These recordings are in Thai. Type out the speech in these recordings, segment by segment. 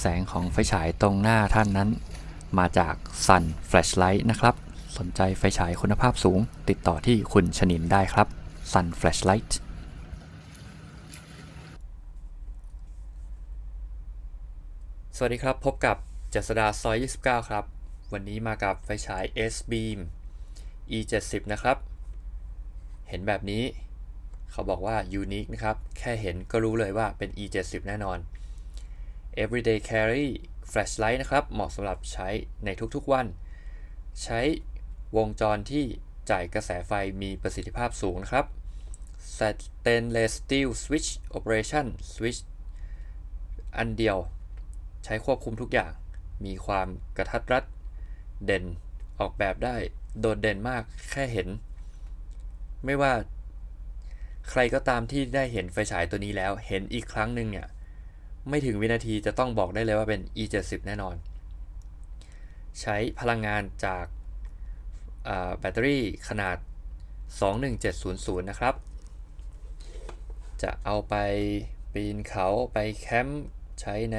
แสงของไฟฉายตรงหน้าท่านนั้น มาจาก Sun Flashlight นะครับ สนใจไฟฉายคุณภาพสูง ติดต่อที่คุณชนินได้ครับ Sun Flashlight สวัสดีครับ พบกับเจษดาซอย 29 ครับ วันนี้มากับไฟฉาย S Beam E 7 0นะครับ เห็นแบบนี้ เขาบอกว่า unique นะครับ แค่เห็นก็รู้เลยว่าเป็น E 7 0แน่นอน everyday carry flashlight นะครับ เหมาะสำหรับใช้ในทุกๆวัน ใช้วงจรที่จ่ายกระแสไฟมีประสิทธิภาพสูงนะครับ stainless steel switch operation switch อันเดียว ใช้ควบคุมทุกอย่าง มีความกระทัดรัด เด่นออกแบบได้ โดดเด่นมากแค่เห็น ไม่ว่าใครก็ตามที่ได้เห็นไฟฉายตัวนี้แล้ว เห็นอีกครั้งหนึ่งเนี่ย ไม่ถึงวินาทีจะต้องบอกได้เลยว่าเป็น E 7 0แน่นอน ใช้พลังงานจากแบตเตอรี่ขนาด 21700 นะครับ จะเอาไปปีนเขาไปแคมป์ใช้ใน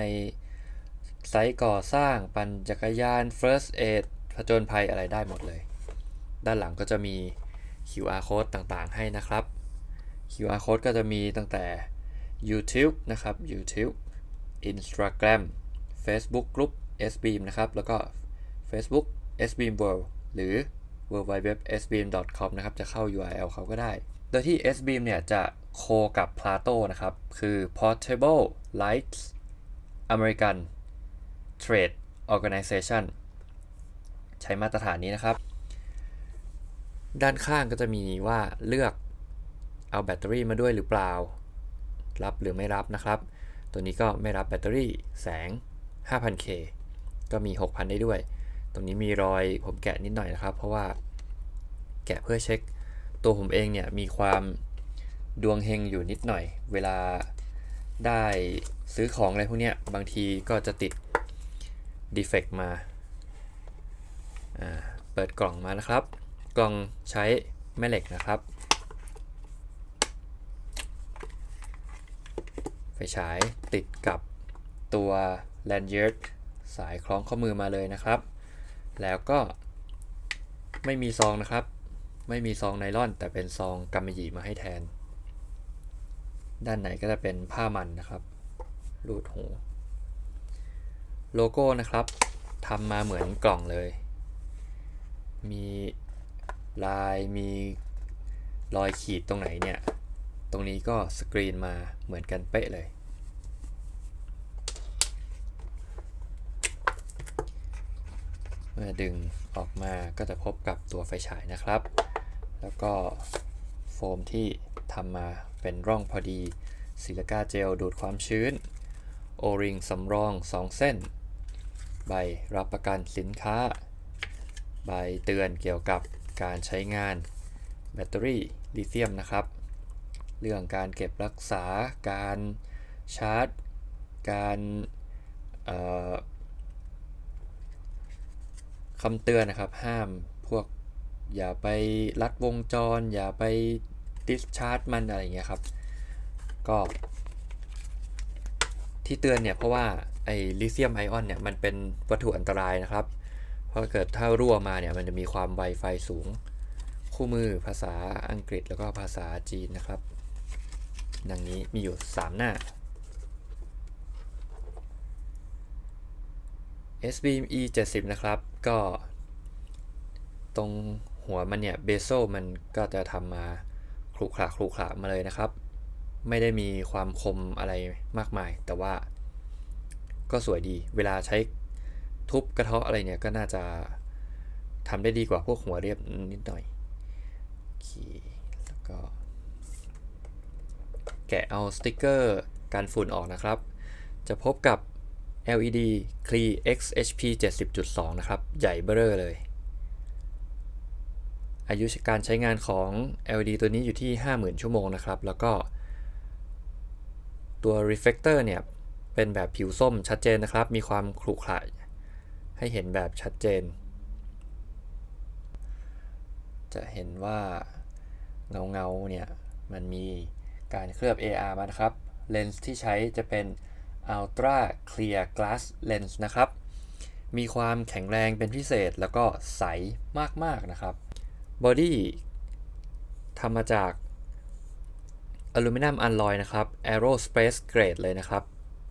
ไซต์ก่อสร้างปั่นจักรยาน First Aid ผจญภัยอะไรได้หมดเลย ด้านหลังก็จะมี QR code ต่างๆ ให้นะครับ QR code ก็จะมีตั้งแต่ YouTube นะครับ YouTube Instagram Facebook Group SBeam นะครับ แล้วก็ Facebook SBeam World หรือ www.sbeam.com นะครับ จะเข้า URL เขาก็ได้ โดยที่ SBeam เนี่ยจะโคกับ Plato นะครับ คือ Portable Lights American Trade Organization ใช้มาตรฐานนี้นะครับ ด้านข้างก็จะมีว่าเลือกเอาแบตเตอรี่มาด้วยหรือเปล่า รับหรือไม่รับนะครับ ตัวนี้ก็ไม่รับแบตเตอรี่แสง 5,000K ก็มี 6,000 ได้ด้วย ตรงนี้มีรอยผมแกะนิดหน่อยนะครับ เพราะว่าแกะเพื่อเช็ค ตัวผมเองเนี่ยมีความดวงเฮงอยู่นิดหน่อย เวลาได้ซื้อของอะไรพวกเนี้ยบางทีก็จะติดดีเฟกต์มา เปิดกล่องมานะครับ กล่องใช้แม่เหล็กนะครับ ไฟ ฉายติดกับตัว lanyard สายคล้องข้อมือมาเลยนะครับ แล้วก็ไม่มีซองนะครับ ไม่มีซองไนล่อน แต่เป็นซองกำมะหยี่มาให้แทน ด้านไหนก็จะเป็นผ้ามันนะครับรูดหูโลโก้นะครับทำมาเหมือนกล่องเลย มีลายมีรอยขีดตรงไหนเนี่ย ตรงนี้ก็สกรีนมาเหมือนกันเป๊ะเลย เมื่อดึงออกมาก็จะพบกับตัวไฟฉายนะครับ แล้วก็โฟมที่ทำมาเป็นร่องพอดีซิลิก้าเจลดูดความชื้น โอริงสำรอง 2 เส้น ใบรับประกันสินค้า ใบเตือนเกี่ยวกับการใช้งานแบตเตอรี่ลิเธียมนะครับ เรื่องการเก็บรักษา การชาร์จ การคำเตือนนะครับ ห้ามพวกอย่าไปลัดวงจร อย่าไปดิสชาร์จมันอะไรอย่างเงี้ยครับ ก็ ที่เตือนเนี่ย เพราะว่าไอลิเธียมไอออนเนี่ย มันเป็นวัตถุอันตรายนะครับ เพราะเกิดถ้ารั่วมาเนี่ย มันจะมีความไวไฟสูง คู่มือภาษาอังกฤษแล้วก็ภาษาจีนนะครับ ดังนี้มีอยู่ 3 หน้า SBeam E 70นะครับ ก็ตรงหัวมันเนี่ยเบโซมันก็จะทำมาคลุขระคลุขระมาเลยนะครับ ไม่ได้มีความคมอะไรมากมาย แต่ว่าก็สวยดี เวลาใช้ทุบกระเทาะอะไรเนี่ยก็น่าจะทำได้ดีกว่าพวกหัวเรียบนิดหน่อยโอเคแล้วก็ แกะเอาสติกเกอร์การฝุ่นออกนะครับ จะพบกับ LED Clee XHP 70.2 นะครับ ใหญ่เบ้อเลย อายุการใช้งานของ LED ตัวนี้อยู่ที่ 50,000 ชั่วโมงนะครับ แล้วก็ ตัว reflector เนี่ย เป็นแบบผิวส้มชัดเจนนะครับ มีความขรุขระให้เห็นแบบชัดเจน จะเห็นว่าเงาเงาเนี่ย มันมี การเคลือบ AR มานะครับ เลนส์ที่ใช้จะเป็น Ultra Clear Glass Lens นะครับ มีความแข็งแรงเป็นพิเศษแล้วก็ใสมากๆนะครับบอดี้ทำมาจากอลูมิเนียมอัลลอยนะครับ Aerospace Grade เลยนะครับ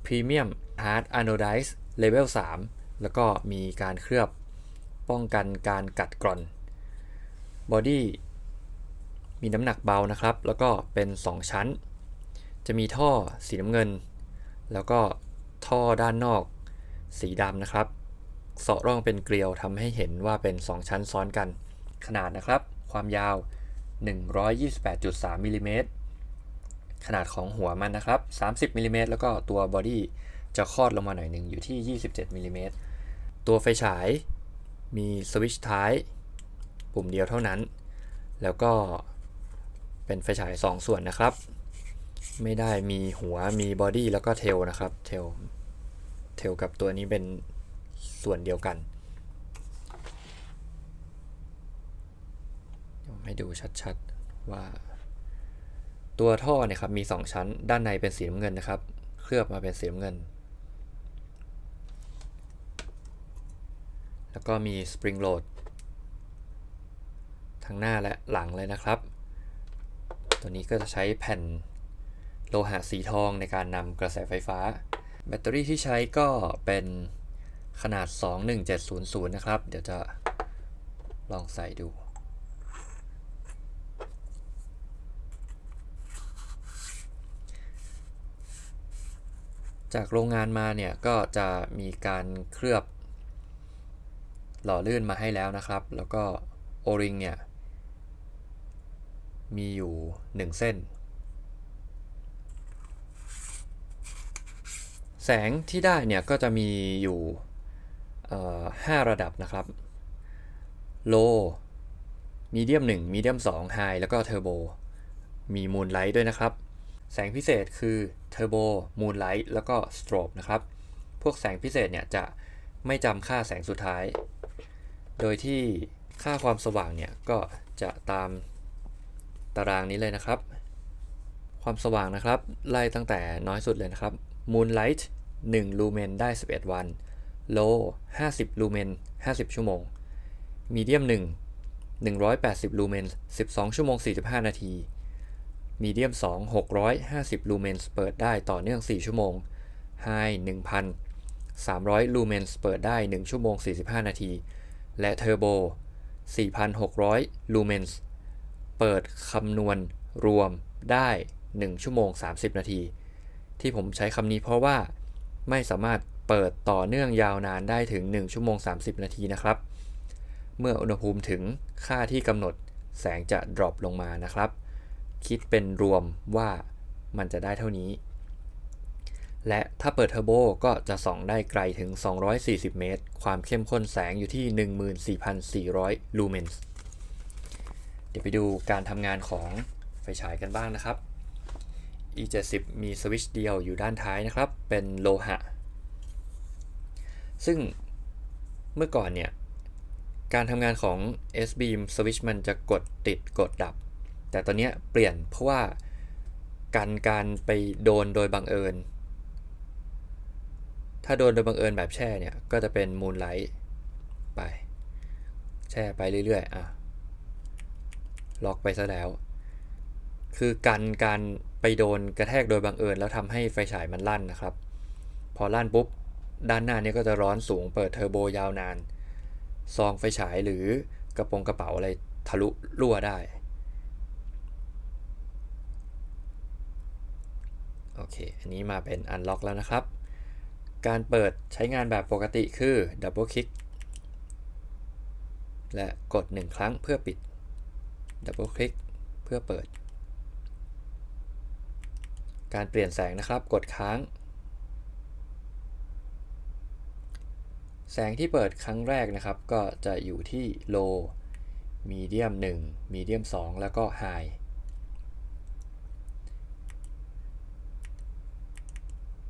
Premium Hard Anodized Level 3 แล้วก็มีการเคลือบป้องกันการกัดกร่อนบอดี้ มีน้ำหนักเบานะครับ แล้วก็เป็น 2 ชั้น จะมีท่อสีน้ำเงิน แล้วก็ท่อด้านนอกสีดำนะครับเสาะร่องเป็นเกลียวทำให้เห็นว่าเป็น 2 ชั้นซ้อนกัน ขนาดนะครับ ความยาว 128.3มิลลิเมตรขนาดของหัวมันนะครับ 30มิลลิเมตรแล้วก็ตัวบอดี้จะคลอดลงมาหน่อยหนึ่งอยู่ที่ 27มิลลิเมตรตัวไฟฉายมีสวิตช์ท้าย ปุ่มเดียวเท่านั้น แล้วก็ เป็นไฟฉาย 2 ส่วนนะครับ ไม่ได้มีหัวมีบอดี้แล้วก็เทลนะครับเทลเทลกับตัวนี้เป็นส่วนเดียวกัน ให้ดูชัดๆว่า ตัวท่อเนี่ยครับมี 2 ชั้น ด้านในเป็นสีน้ำเงินนะครับ เคลือบมาเป็นสีน้ำเงิน แล้วก็มีสปริงโหลดทั้งหน้าและหลังเลยนะครับ ตัวนี้ก็จะใช้แผ่นโลหะสีทองในการนำกระแสไฟฟ้า แบตเตอรี่ที่ใช้ก็เป็นขนาด 21700 นะครับ เดี๋ยวจะลองใส่ดู จากโรงงานมาเนี่ย ก็จะมีการเคลือบหล่อลื่นมาให้แล้วนะครับ แล้วก็โอริงเนี่ย มีอยู่1เส้น แสงที่ได้เนี่ยก็จะมีอยู่5ระดับนะครับ low medium 1 medium 2 high แล้วก็ turbo มี moonlight ด้วยนะครับ แสงพิเศษคือ turbo moonlight แล้วก็ strobe นะครับ พวกแสงพิเศษเนี่ยจะไม่จำค่าแสงสุดท้าย โดยที่ค่าความสว่างเนี่ยก็จะตาม ตารางนี้เลยนะครับ ความสว่างนะครับ ไล่ตั้งแต่น้อยสุดเลยนะครับ moonlight 1 ลูเมนได้ 11 วัน low 50 ลูเมน 50 ชั่วโมง medium 1 180 ลูเมน 12 ชั่วโมง 45 นาที medium 2 650 ลูเมนเปิดได้ต่อเนื่อง 4 ชั่วโมง high 1,300 ลูเมนเปิดได้ 1 ชั่วโมง 45 นาที และ turbo 4,600 ลูเมน เปิดคำนวณรวมได้ 1 ชั่วโมง 30 นาที ที่ผมใช้คำนี้เพราะว่าไม่สามารถเปิดต่อเนื่องยาวนานได้ถึง 1 ชั่วโมง 30 นาทีนะครับ เมื่ออุณหภูมิถึงค่าที่กำหนดแสงจะดรอปลงมานะครับ คิดเป็นรวมว่ามันจะได้เท่านี้ และถ้าเปิดเทอร์โบก็จะส่องได้ไกลถึง 240 เมตร ความเข้มข้นแสงอยู่ที่ 14,400 ลูเมนส์ เดี๋ยวไปดูการทำงานของไฟฉายกันบ้างนะครับ E70 มีสวิตช์เดียวอยู่ด้านท้ายนะครับ เป็นโลหะ ซึ่งเมื่อก่อนเนี่ย การทำงานของ S-beam switch มันจะกดติดกดดับ แต่ตอนนี้เปลี่ยนเพราะว่าการการไปโดนโดยบังเอิญ ถ้าโดนโดยบังเอิญแบบแช่เนี่ย ก็จะเป็นมูนไลท์ไป แช่ไปเรื่อยๆ อะ ล็อกไปซะแล้ว คือการการไปโดนกระแทกโดยบังเอิญ แล้วทำให้ไฟฉายมันลั่นนะครับ พอลั่นปุ๊บ ด้านหน้านี้ก็จะร้อนสูงเปิดเทอร์โบยาวนาน ซองไฟฉายหรือกระโปรงกระเป๋าอะไรทะลุรั่วได้ โอเค อันนี้มาเป็นอันล็อกแล้วนะครับ การเปิดใช้งานแบบปกติคือดับเบิลคลิกและกด 1 ครั้งเพื่อปิด ดับเบิลคลิกเพื่อเปิด การเปลี่ยนแสงนะครับ กดค้าง แสงที่เปิดครั้งแรกนะครับ ก็จะอยู่ที่ low medium 1 medium 2 แล้วก็ high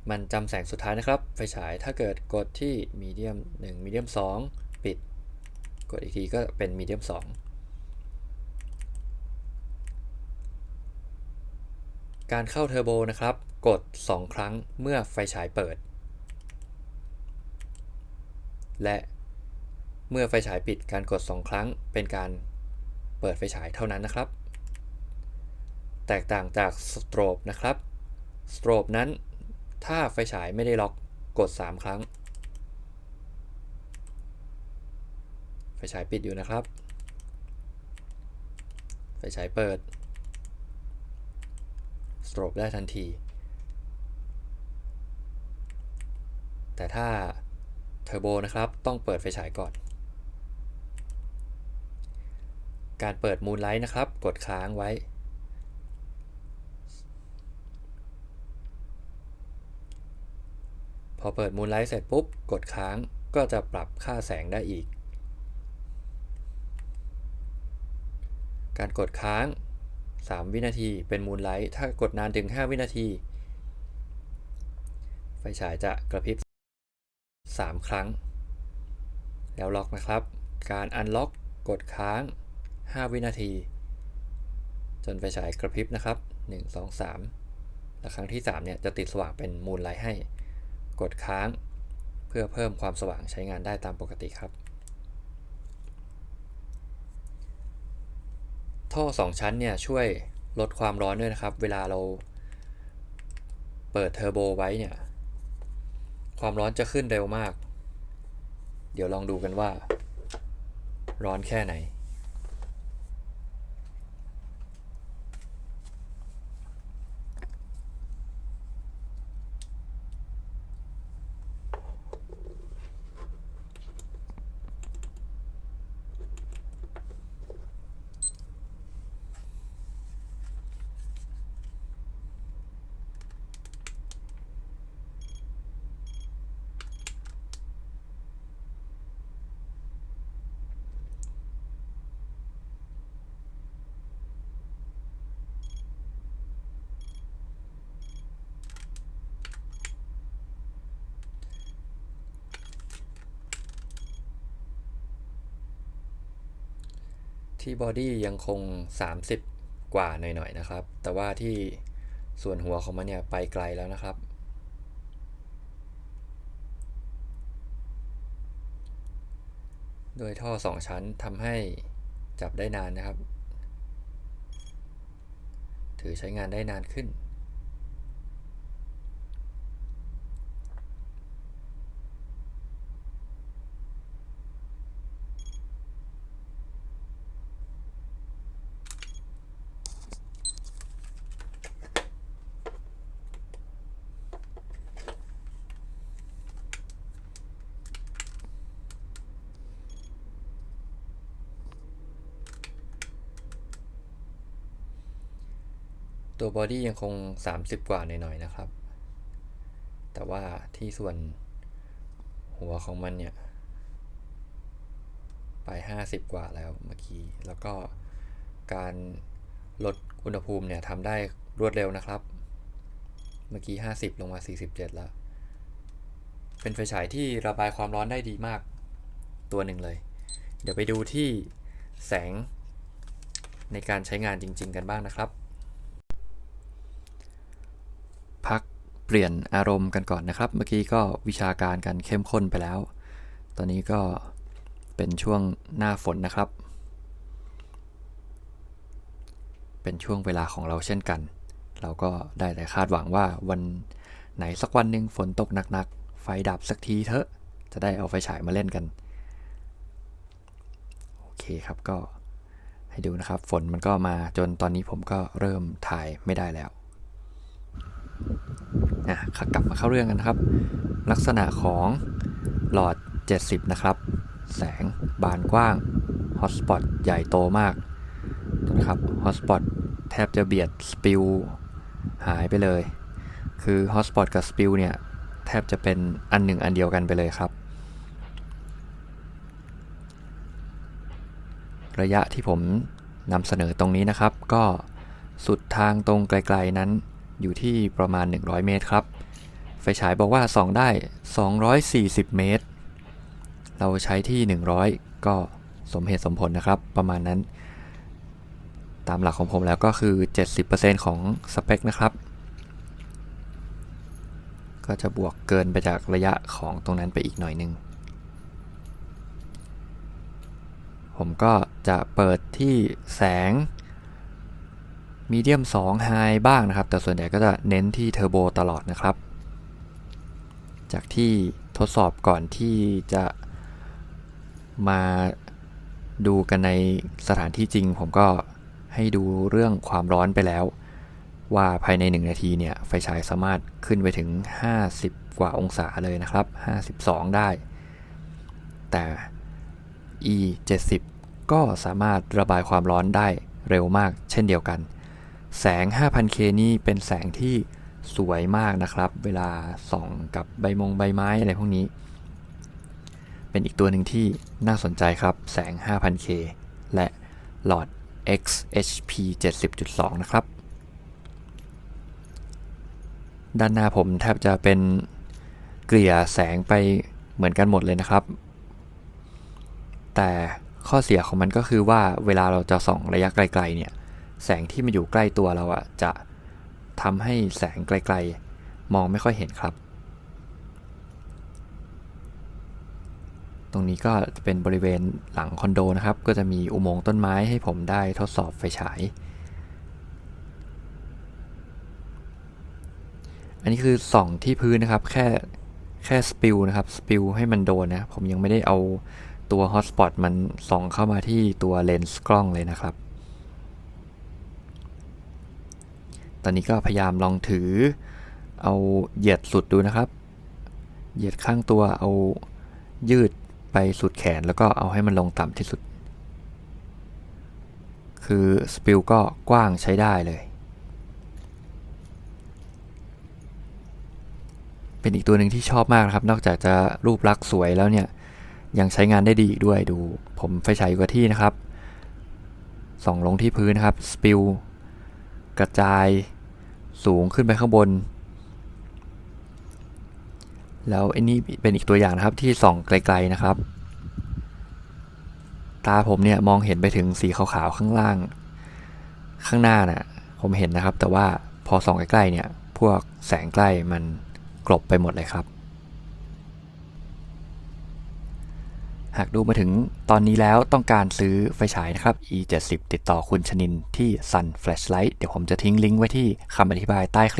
มันจำแสงสุดท้ายนะครับ ไฟฉายถ้าเกิดกดที่ medium 1 medium 2 ปิด กดอีกทีก็เป็น medium 2 การเข้าเทอร์โบนะครับ กด 2 ครั้งเมื่อไฟฉายเปิด และเมื่อไฟฉายปิดการกด 2 ครั้งเป็นการเปิดไฟฉายเท่านั้นนะครับ แตกต่างจากสโตรบนะครับสโตรบนั้น ถ้าไฟฉายไม่ได้ล็อกกด 3 ครั้ง ไฟฉายปิดอยู่นะครับ ไฟฉายเปิด สโตรบได้ทันที แต่ถ้าเทอร์โบนะครับต้องเปิดไฟฉายก่อน การเปิดมูนไลท์นะครับ กดค้างไว้ พอเปิดมูนไลท์เสร็จปุ๊บ กดค้างก็จะปรับค่าแสงได้อีก การกดค้าง 3 วินาที เป็นมูนไลท์ ถ้ากดนานถึง 5 วินาที ไฟฉายจะกระพริบ 3 ครั้ง แล้วล็อกนะครับ การอันล็อกกดค้าง 5 วินาที จนไฟฉายกระพริบนะครับ 1 2 3 และครั้งที่ 3 เนี่ยจะติดสว่างเป็นมูนไลท์ให้ กดค้าง เพื่อเพิ่มความสว่างใช้งานได้ตามปกติครับ ท่อ 2 ชั้นเนี่ยช่วยลดความร้อนด้วยนะครับ เวลาเราเปิดเทอร์โบไว้เนี่ยความร้อนจะขึ้นเร็วมาก เดี๋ยวลองดูกันว่า ร้อนแค่ไหน ที่บอดี้ยังคง 30 กว่าหน่อยๆนะครับ แต่ว่าที่ส่วนหัวของมันเนี่ยไปไกลแล้วนะครับ โดยท่อ 2 ชั้นทำให้จับได้นานนะครับ ถือใช้งานได้นานขึ้น ตัวบอดี้ยังคง 30 กว่าหน่อยๆนะครับ แต่ว่าที่ส่วนหัวของมันเนี่ย ไป 50 กว่าแล้วเมื่อกี้ แล้วก็การลดอุณหภูมิเนี่ยทำได้รวดเร็วนะครับ เมื่อกี้ 50 ลงมา 47 แล้ว เป็นไฟฉายที่ระบายความร้อนได้ดีมากตัวหนึ่งเลย เดี๋ยวไปดูที่แสงในการใช้งานจริง ๆ กันบ้างนะครับ พักเปลี่ยนอารมณ์กันก่อนนะครับ เมื่อกี้ก็วิชาการกันเข้มข้นไปแล้ว ตอนนี้ก็เป็นช่วงหน้าฝนนะครับ เป็นช่วงเวลาของเราเช่นกัน เราก็ได้แต่คาดหวังว่าวันไหนสักวันหนึ่งฝนตกหนักๆ ไฟดับสักทีเถอะ จะได้เอาไฟฉายมาเล่นกัน โอเคครับก็ให้ดูนะครับ ฝนมันก็มาจนตอนนี้ผมก็เริ่มถ่ายไม่ได้แล้ว อะกลับมาเข้าเรื่องกันนะครับ ลักษณะของหลอด 70 นะครับ แสงบานกว้างฮอตสปอตใหญ่โตมากนะครับฮอตสปอตแทบจะเบียดสปิลหายไปเลย คือฮอตสปอตกับสปิลเนี่ย แทบจะเป็นอันหนึ่งอันเดียวกันไปเลยครับ ระยะที่ผมนำเสนอตรงนี้นะครับ ก็สุดทางตรงไกลๆนั้น อยู่ที่ประมาณ 100 เมตรครับ ไฟฉายบอกว่าส่องได้ 240 เมตร เราใช้ที่ 100 ก็สมเหตุสมผลนะครับ ประมาณนั้น ตามหลักของผมแล้วก็คือ 70%ของสเปคนะครับ ก็จะบวกเกินไปจากระยะของตรงนั้นไปอีกหน่อยนึงผมก็จะเปิดที่แสง มีเดียม2 High บ้างนะครับ แต่ส่วนใหญ่ก็จะเน้นที่เทอร์โบตลอดนะครับ จากที่ทดสอบก่อนที่จะมาดูกันในสถานที่จริง ผมก็ให้ดูเรื่องความร้อนไปแล้ว ว่าภายใน 1 นาทีเนี่ย ไฟฉายสามารถขึ้นไปถึง 50 กว่าองศาเลยนะครับ 52 ได้ แต่ e 70ก็สามารถระบายความร้อนได้เร็วมากเช่นเดียวกัน แสง 5,000K นี่เป็นแสงที่สวยมากนะครับ เวลาส่องกับใบมงใบไม้อะไรพวกนี้ เป็นอีกตัวหนึ่งที่น่าสนใจครับ แสง 5,000K และหลอด XHP 70.2 นะครับ ด้านหน้าผมแทบจะเป็นเกลี่ยแสงไปเหมือนกันหมดเลยนะครับ แต่ข้อเสียของมันก็คือว่าเวลาเราจะส่องระยะไกลๆเนี่ย แสงที่มันอยู่ใกล้ตัวเราอะจะทำให้แสงไกลๆ มองไม่ค่อยเห็นครับ ตรงนี้ก็จะเป็นบริเวณหลังคอนโดนะครับ ก็จะมีอุโมงค์ต้นไม้ให้ผมได้ทดสอบไฟฉาย อันนี้คือส่องที่พื้นนะครับ แค่แค่สปิลนะครับ สปิลให้มันโดนนะ ผมยังไม่ได้เอาตัวฮอตสปอตมันส่องเข้ามาที่ตัวเลนส์กล้องเลยนะครับ ตอนนี้ก็พยายามลองถือ เอาเหยียดสุดดูนะครับ เหยียดข้างตัวเอายืดไปสุดแขนแล้วก็เอาให้มันลงต่ำที่สุด คือสปิลก็กว้างใช้ได้เลย เป็นอีกตัวหนึ่งที่ชอบมากนะครับ นอกจากจะรูปลักษณ์สวยแล้วเนี่ย ยังใช้งานได้ดีอีกด้วยดู ผมไฟฉายอยู่กับที่นะครับส่องลงที่พื้นนะครับสปิล กระจายสูงขึ้นไปข้างบน แล้วไอ้นี่เป็นอีกตัวอย่างนะครับที่ส่องไกลๆนะครับ ตาผมเนี่ยมองเห็นไปถึงสีขาวๆข้างล่าง ข้างหน้าน่ะผมเห็นนะครับ แต่ว่าพอส่องใกล้ๆเนี่ย พวกแสงใกล้มันกลบไปหมดเลยครับ หากดูมาถึงตอนนี้แล้วต้องการซื้อไฟฉายนะครับ E70 ติดต่อคุณชนินที่ Sun Flashlight เดี๋ยวผมจะทิ้งลิงก์ไว้ที่คำอธิบายใต้คลิป